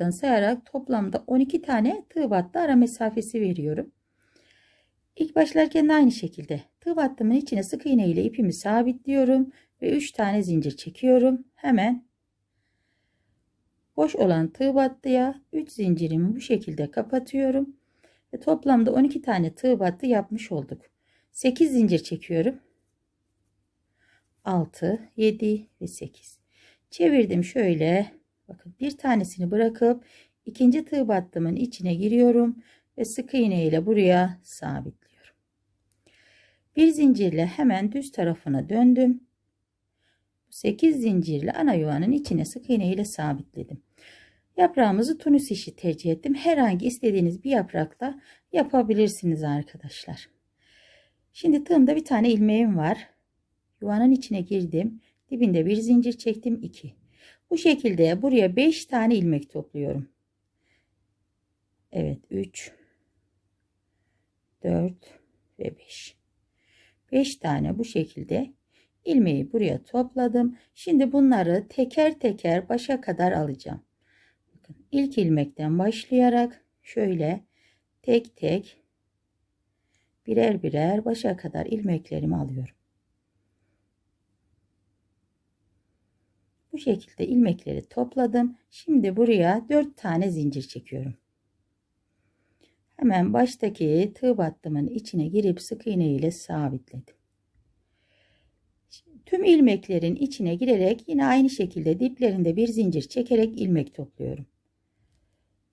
basamaktan sayarak toplamda 12 tane tığ battı ara mesafesi veriyorum. İlk başlarken de aynı şekilde tığ battımın içine sık iğne ile ipimi sabitliyorum ve 3 tane zincir çekiyorum. Hemen boş olan tığ battıya 3 zincirimi bu şekilde kapatıyorum ve toplamda 12 tane tığ battı yapmış olduk. 8 zincir çekiyorum. 6, 7 ve 8. Çevirdim şöyle. Bakın bir tanesini bırakıp ikinci tığ battımın içine giriyorum ve sık iğne ile buraya sabitliyorum. Bir zincirle hemen düz tarafına döndüm. 8 zincirle ana yuvanın içine sık iğne ile sabitledim. Yaprağımızı tunus işi tercih ettim. Herhangi istediğiniz bir yaprakla yapabilirsiniz arkadaşlar. Şimdi tığımda bir tane ilmeğim var. Yuvanın içine girdim. Dibinde bir zincir çektim 2. Bu şekilde buraya 5 tane ilmek topluyorum. Evet 3 4 ve 5. 5 tane bu şekilde ilmeği buraya topladım. Şimdi bunları teker teker başa kadar alacağım. Bakın ilk ilmekten başlayarak şöyle tek tek birer birer başa kadar ilmeklerimi alıyorum. Bu şekilde ilmekleri topladım. Şimdi buraya 4 tane zincir çekiyorum. Hemen baştaki tığ battımın içine girip sık iğne ile sabitledim. Tüm ilmeklerin içine girerek yine aynı şekilde diplerinde bir zincir çekerek ilmek topluyorum.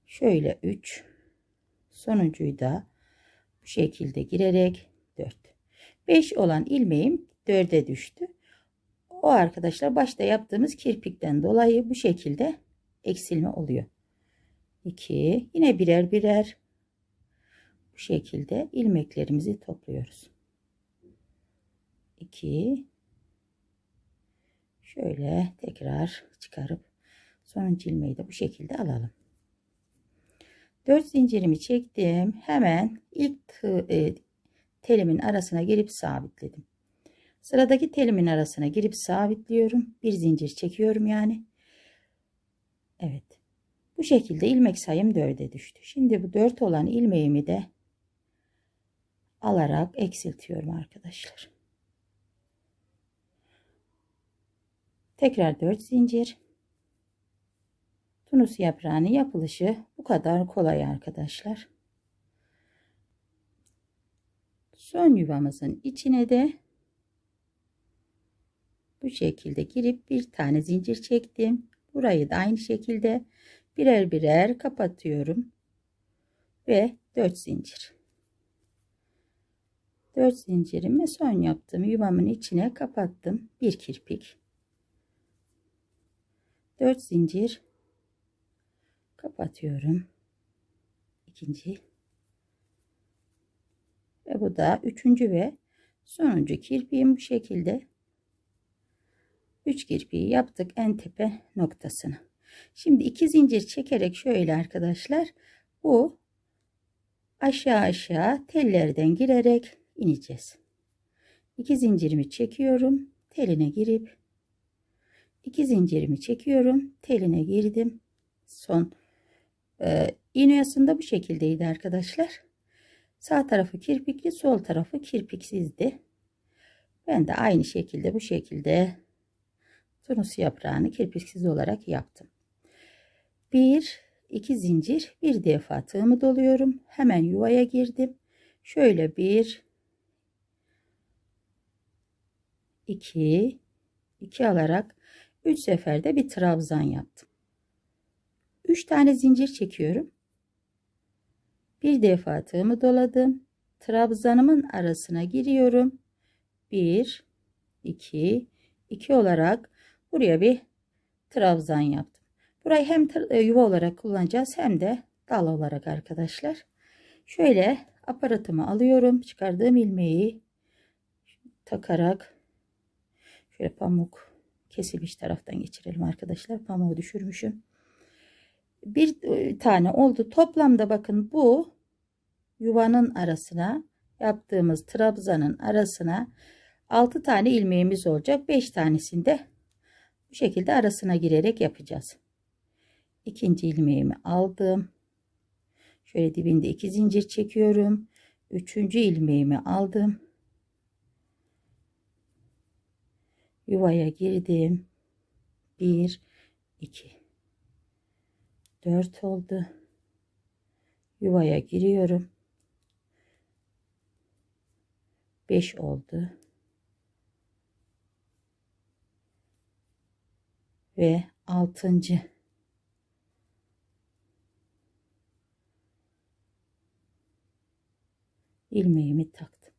Şöyle 3 sonuncuyu da bu şekilde girerek 4 5 olan ilmeğim 4'e düştü. O arkadaşlar başta yaptığımız kirpikten dolayı bu şekilde eksilme oluyor. 2 yine birer birer bu şekilde ilmeklerimizi topluyoruz. 2 şöyle tekrar çıkarıp sonuncu ilmeği de bu şekilde alalım. 4 zincirimi çektim. Hemen ilk e, telimin arasına girip sabitledim. Sıradaki telimin arasına girip sabitliyorum. Bir zincir çekiyorum yani. Evet. Bu şekilde ilmek sayım 4'e düştü. Şimdi bu 4 olan ilmeğimi de alarak eksiltiyorum arkadaşlar. Tekrar 4 zincir. Tunus yaprağının yapılışı bu kadar kolay arkadaşlar. Son yuvamızın içine de bu şekilde girip bir tane zincir çektim. Burayı da aynı şekilde birer birer kapatıyorum. Ve 4 zincir. 4 zincirimi son yaptığım yuvamın içine kapattım. Bir kirpik. 4 zincir kapatıyorum. İkinci ve bu da üçüncü ve sonuncu kirpiğim bu şekilde 3 kirpiği yaptık en tepe noktasını. Şimdi iki zincir çekerek şöyle arkadaşlar bu aşağı aşağı tellerden girerek ineceğiz. İki zincirimi çekiyorum. Teline girip iki zincirimi çekiyorum. Teline girdim. Son e, iğneyasında bu şekildeydi arkadaşlar. Sağ tarafı kirpikli, sol tarafı kirpiksizdi. Ben de aynı şekilde bu şekilde tunus yaprağını kirpiksiz olarak yaptım. Bir, iki zincir, bir defa tığımı doluyorum. Hemen yuvaya girdim. Şöyle bir, iki, iki alarak üç seferde bir trabzan yaptım. Üç tane zincir çekiyorum. Bir defa tığımı doladım. Trabzanımın arasına giriyorum. Bir, iki, iki olarak Buraya bir trabzan yaptım. Burayı hem e, yuva olarak kullanacağız hem de dal olarak arkadaşlar. Şöyle aparatımı alıyorum. Çıkardığım ilmeği takarak şöyle pamuk kesilmiş taraftan geçirelim arkadaşlar. Pamuğu düşürmüşüm. Bir e, tane oldu. Toplamda bakın bu yuvanın arasına yaptığımız trabzanın arasına 6 tane ilmeğimiz olacak. 5 tanesinde bu şekilde arasına girerek yapacağız. ikinci ilmeğimi aldım. Şöyle dibinde iki zincir çekiyorum. Üçüncü ilmeğimi aldım. Yuvaya girdim. 1 2 4 oldu. Yuvaya giriyorum. 5 oldu. Ve 6. ilmeğimi taktım.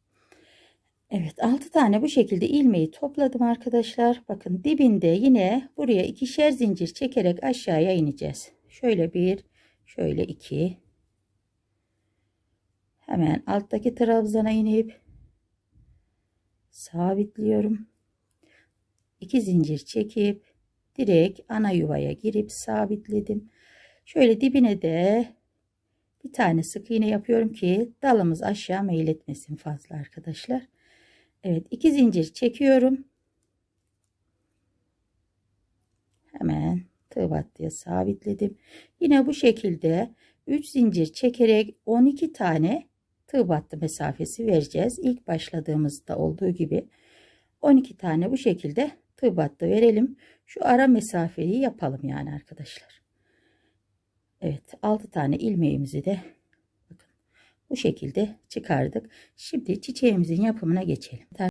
Evet 6 tane bu şekilde ilmeği topladım arkadaşlar. Bakın dibinde yine buraya ikişer zincir çekerek aşağıya ineceğiz. Şöyle bir, şöyle iki. Hemen alttaki trabzana inip sabitliyorum. 2 zincir çekip direkt ana yuvaya girip sabitledim. Şöyle dibine de bir tane sık iğne yapıyorum ki dalımız aşağı meyletmesin fazla arkadaşlar. Evet iki zincir çekiyorum. Hemen tığ battıya sabitledim. Yine bu şekilde 3 zincir çekerek 12 tane tığ battı mesafesi vereceğiz. İlk başladığımızda olduğu gibi 12 tane bu şekilde tığ verelim. Şu ara mesafeyi yapalım yani arkadaşlar. Evet 6 tane ilmeğimizi de bu şekilde çıkardık. Şimdi çiçeğimizin yapımına geçelim.